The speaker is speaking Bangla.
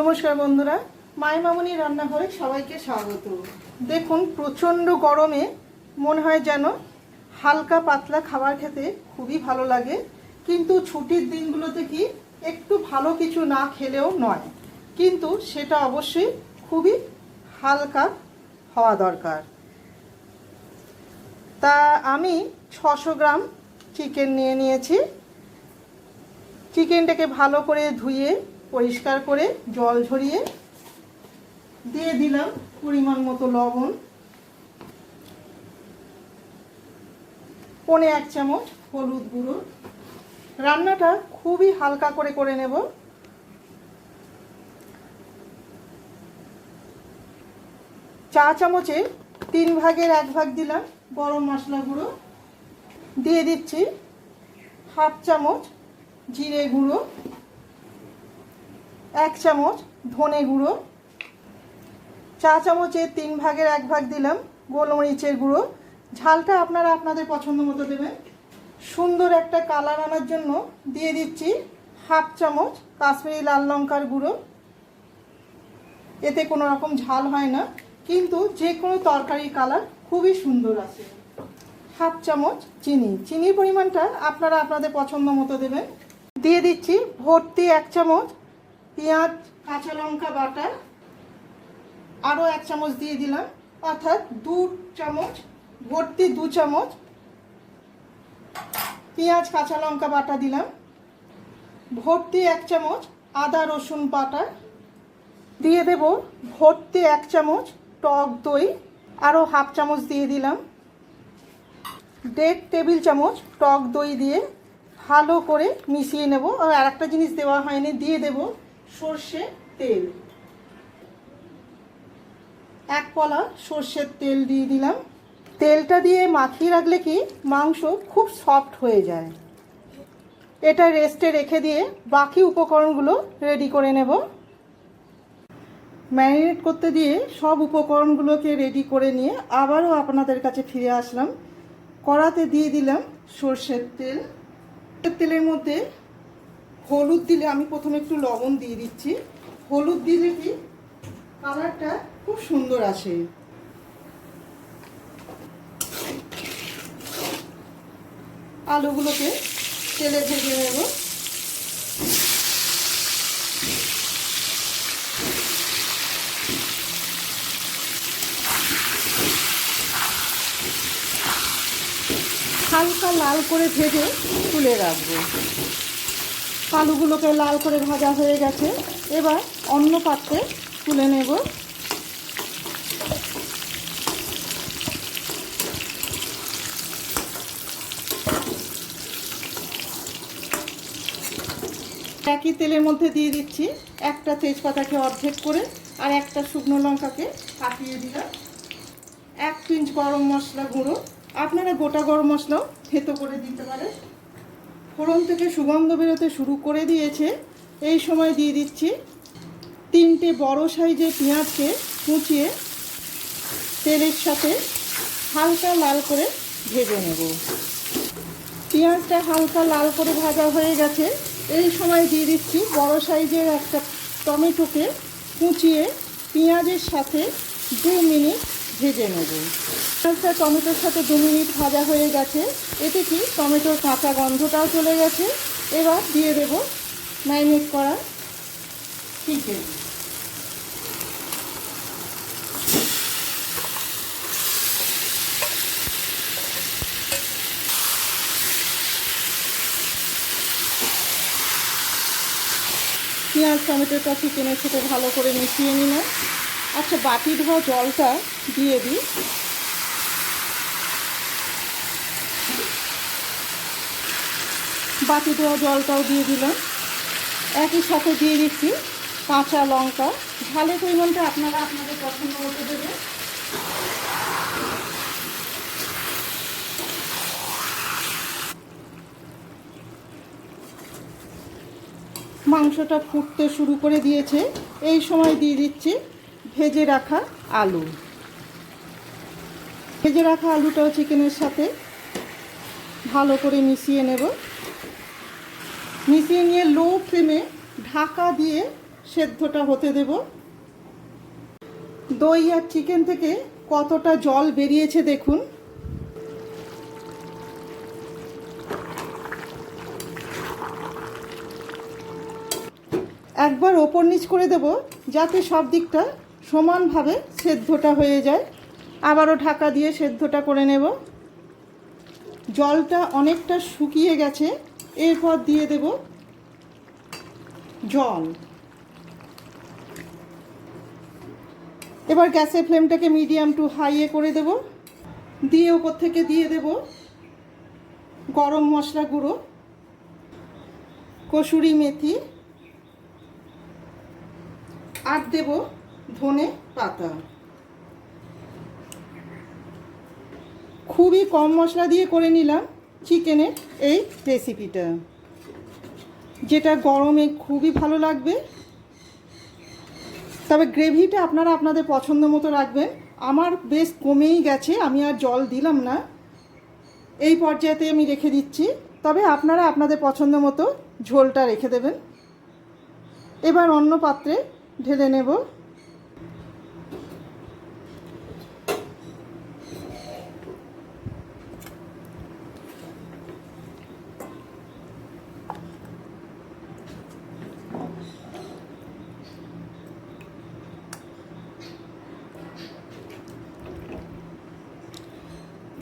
নমস্কার বন্ধুরা, মাই মামনি রান্নাঘরে সবাইকে স্বাগত। দেখুন, প্রচণ্ড গরমে মনে হয় যেন হালকা পাতলা খাবার খেতে খুবই ভালো লাগে, কিন্তু ছুটির দিনগুলোতে কি একটু ভালো কিছু না খেলেও নয়। কিন্তু সেটা অবশ্যই খুবই হালকা হওয়া দরকার। তা আমি ছশো গ্রাম চিকেন নিয়ে নিয়েছি। চিকেনটাকে ভালো করে ধুয়ে পরিষ্কার করে জল ঝরিয়ে দিয়ে দিলাম পরিমাণ মতো লবণ। পনে এক চামচ হলুদ গুঁড়ো। রান্নাটা খুবই হালকা করে করে নেব। চা চামচে তিন ভাগের এক ভাগ দিলাম গরম মশলা গুঁড়ো। দিয়ে দিচ্ছি হাফ চামচ জিরে গুঁড়ো। এক চামচ ধনে গুঁড়ো, চা চামচের তিন ভাগের এক ভাগ দিলাম গোলমরিচের গুঁড়ো। ঝালটা আপনারা আপনাদের পছন্দ মতো দেবেন। সুন্দর একটা কালার আনার জন্য দিয়ে দিচ্ছি হাফ চামচ কাশ্মীরি লাল লঙ্কার গুঁড়ো। এতে কোনো রকম ঝাল হয় না, কিন্তু যে কোনো তরকারি কালার খুবই সুন্দর আসে হাফ চামচ চিনি। চিনির পরিমাণটা আপনারা আপনাদের পছন্দ মতো দেবেন। দিয়ে দিচ্ছি ভর্তি এক চামচ পেঁয়াজ, কাঁচা লঙ্কা বাটা আরও এক চামচ দিয়ে দিলাম। অর্থাৎ দু চামচ, ভর্তি দু চামচ পেঁয়াজ, কাঁচা লঙ্কা বাটা দিলাম। ভর্তি এক চামচ আদা রসুন বাটা। দিয়ে দেব ভর্তি এক চামচ টক দই। আরও হাফ চামচ দিয়ে দিলাম। দেড় টেবিল চামচ টক দই দিয়ে ভালো করে মিশিয়ে নেব। আর একটা জিনিস দেওয়া হয়নি, দিয়ে দেব সর্ষে তেল। এক কলা সর্ষের তেল দিয়ে দিলাম। তেলটা দিয়ে মাখিয়ে রাখলে কি মাংস খুব সফট হয়ে যায়। এটা রেস্টে রেখে দিয়ে বাকি উপকরণগুলো রেডি করে নেব। ম্যারিনেট করতে দিয়ে সব উপকরণগুলোকে রেডি করে নিয়ে আবারও আপনাদের কাছে ফিরে আসলাম। কড়াতে দিয়ে দিলাম সর্ষের তেল। তেলের মধ্যে হলুদ দিলে আমি প্রথমে একটু লবণ দিয়ে দিচ্ছি। হলুদ দিলে কি? কালারটা খুব সুন্দর আসে। আলুগুলোকে তেলে ভেজে নেব। হালকা লাল করে ভেজে তুলে রাখব। আলুগুলোকে লাল করে ভাজা হয়ে গেছে। এবার অন্য পাত্রে তুলে নেব। একই তেলের মধ্যে দিয়ে দিচ্ছি একটা তেজপাতাকে অর্ধেক করে আর একটা শুকনো লঙ্কাকে কাটিয়ে দিলাম। এক পিঞ্চ গরম মশলা গুঁড়ো। আপনারা গোটা গরম মশলাও থেতো করে দিতে পারেন। ফোড়ন থেকে সুগন্ধ বেরোতে শুরু করে দিয়েছে। এই সময় দিয়ে দিচ্ছি তিনটে বড় সাইজের পেঁয়াজকে কুচিয়ে তেলের সাথে হালকা লাল করে ভেজে নেব। পেঁয়াজটা হালকা লাল করে ভাজা হয়ে গেছে। এই সময় দিয়ে দিচ্ছি বড় সাইজের একটা টমেটোকে কুচিয়ে পেঁয়াজের সাথে দু মিনিট ভেজে নেব। পেঁয়াজটা টমেটোর সাথে দু মিনিট ভাজা হয়ে গেছে। এতে কি? টমেটোর কাঁচা গন্ধটাও চলে গেছে। এবার দিয়ে দেব ম্যারিনেট করা চিকেন। পেঁয়াজ, টমেটোটা চিকেনের সাথে ভালো করে মিশিয়ে নিলাম। আচ্ছা বাটি ধোয়া জলটা দিয়ে দিই। বাটি দেওয়া জলটাও দিয়ে দিলাম। একই সাথে দিয়ে দিচ্ছি কাঁচা লঙ্কা। ঝালের পরিমাণটা আপনারা আপনাদের পছন্দ মতো দেবেন। মাংসটা ফুটতে শুরু করে দিয়েছে। এই সময় দিয়ে দিচ্ছি ভেজে রাখা আলু। ভেজে রাখা আলুটাও চিকেনের সাথে ভালো করে মিশিয়ে নেব। মিশিয়ে নিয়ে লো ফ্লেমে ঢাকা দিয়ে সেদ্ধটা হতে দেব। দই আর চিকেন থেকে কতটা জল বেরিয়েছে দেখুন। একবার ওপর নিচ করে দেব যাতে সব দিকটা সমানভাবে সেদ্ধটা হয়ে যায়। আবারও ঢাকা দিয়ে সেদ্ধটা করে নেব। জলটা অনেকটা শুকিয়ে গেছে। এরপর দিয়ে দেব জল। এবার গ্যাসের ফ্লেমটাকে মিডিয়াম টু হাইয়ে করে দেব। দিয়ে ওপর থেকে দিয়ে দেব গরম মশলা গুঁড়ো, কসুরি মেথি, আর দেব ধনে পাতা। খুবই কম মশলা দিয়ে করে নিলাম। চিকেনের এই রেসিপিটা যেটা গরমে খুবই ভালো লাগবে। তবে গ্রেভিটা আপনারা আপনাদের পছন্দ মতো রাখবেন। আমার বেশ কমেই গেছে, আমি আর জল দিলাম না। এই পর্যায়েতে আমি রেখে দিচ্ছি। তবে আপনারা আপনাদের পছন্দ মতো ঝোলটা রেখে দেবেন। এবার অন্য পাত্রে ঢেলে নেব।